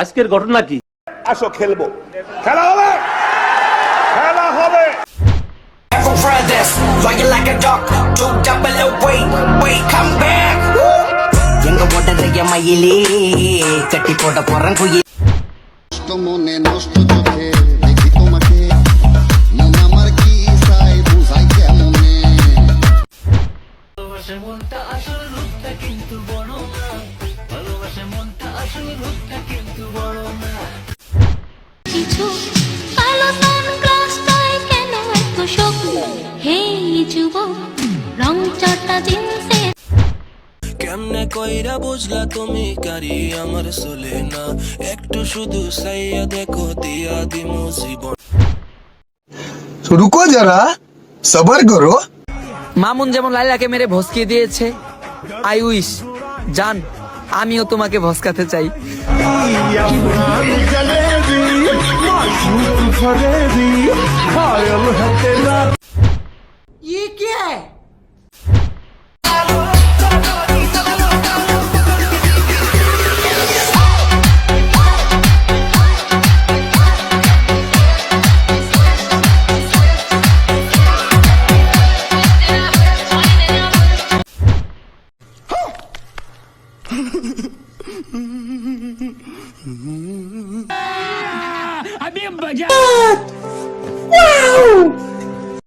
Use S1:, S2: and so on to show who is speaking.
S1: আজকের ঘটনা কি
S2: আসো খেলবো খেলা হবে খেলা হবে
S3: From brothers, flying like a dog, two double away, wait, come back.
S4: எங்க ஓடுறைய மயிலே கட்டி போட போறேன் குயில்
S5: নষ্ট মনে নষ্ট চোখে দেখি তোমাকে মন আমার কি চাই বুঝাই কেমনে
S6: কেমনে কইরা বুঝলা তুমি কারি আমার চলে না? একটু শুধু সাইয়া দেখো দিয়া দিমু জীবন।
S7: রুকো যারা সবার করো।
S8: মামুন যেমন লাইলাকে মেরে ভসকিয়ে দিয়েছে আই উইশ জান আমিও তোমাকে ভসকাতে চাই।
S9: फूक फरेबी पायल है तेरा
S1: ये क्या है Mm-hmm.
S9: 明白家。